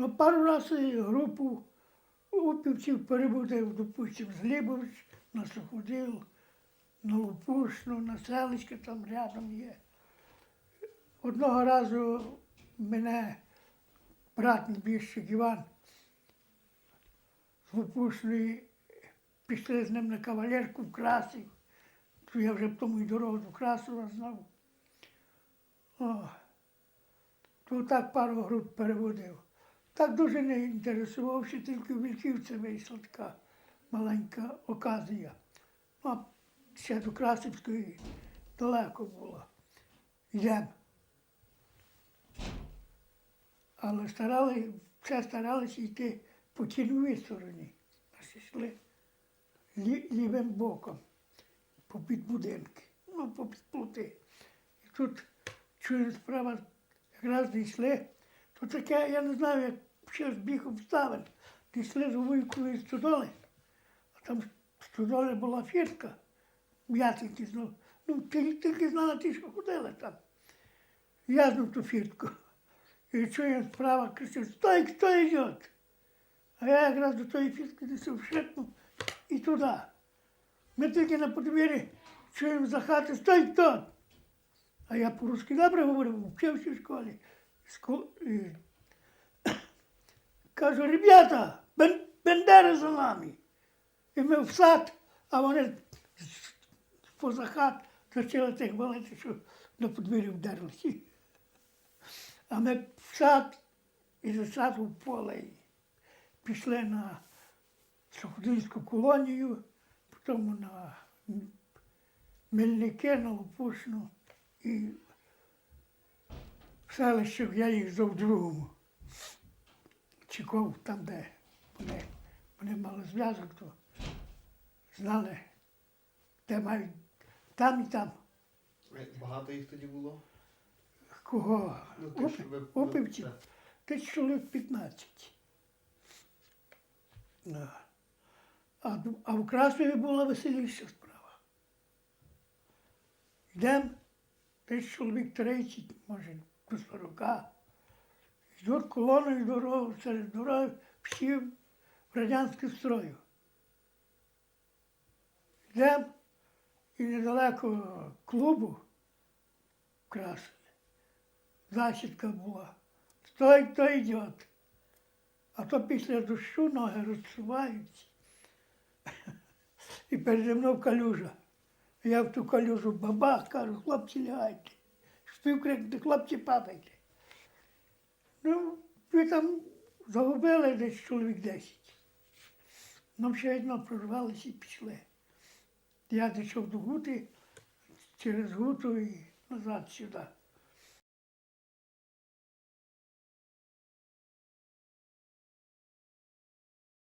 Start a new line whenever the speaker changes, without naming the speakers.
Ну, пару разів групу упівців перебудив, допустим, з Глібович, на Суходил, на Лопушну, на селище там рядом є. Одного разу мене брат небіжчик Іван з Лопушної пішли з ним на кавалерку в Красів. Я вже тому й дорогу до Красова знав. О, то так пару груп переводив. Так дуже не інтересувався, тільки в Вільківці вийшла така маленька оказія. А ще до Красівської далеко було. Йдемо. Але старали, все старалися йти по тіновій стороні. Аж йшли лі, лівим боком, по під будинки, ну, по під плоти. І тут чую справа, якраз дійшли, то таке, я не знаю, як ще збіг обставин. Дійшли з вуйкової стодоли, а там в стодолі була фіртка, я тільки знав. Ну, тільки знала ті, що ходили там. Я знав ту фіртку. І чую справа кричить, стой, хто йде? А я якраз до тої фіртки несу шрикнув і туди. Ми тільки на подвір'ї чуємо за хати, стой хто? А я по-русски добре говорив, вчився в школі. Кажу, ребята, бен, бендери за нами. І ми в сад, а вони поза хат почали тих валити, що на подвір'ї вдерлися. А ми в сад і за саду в поле. Пішли на Суходильську колонію, потім на Мельники, на Лопушну і в селище я їх в другому. Чекав там, де вони, вони мали зв'язок, то знали, де мають там і там.
Багато їх тоді було?
Кого?
Ну, ти ж ви-
Опівців? Десь чоловік 15. А, а в Красові була веселіша справа. Йдемо, десь чоловік 30, може, до 40. Йдуть колоною дорогу, серед дороги, всі в радянському строю. Йдемо, і недалеко клубу в Красові засідка була. Стой, хто йде. А то після дощу ноги розсуваються. І переді мною калюжа. Я в ту калюжу бабах, кажу, хлопці лягайте. Спів крикнути, хлопці падайте. Ми там загубили десь чоловік 10. Нам ще одно прорвалися і пішли. Я дійшов до Гути, через Гуту і назад сюди.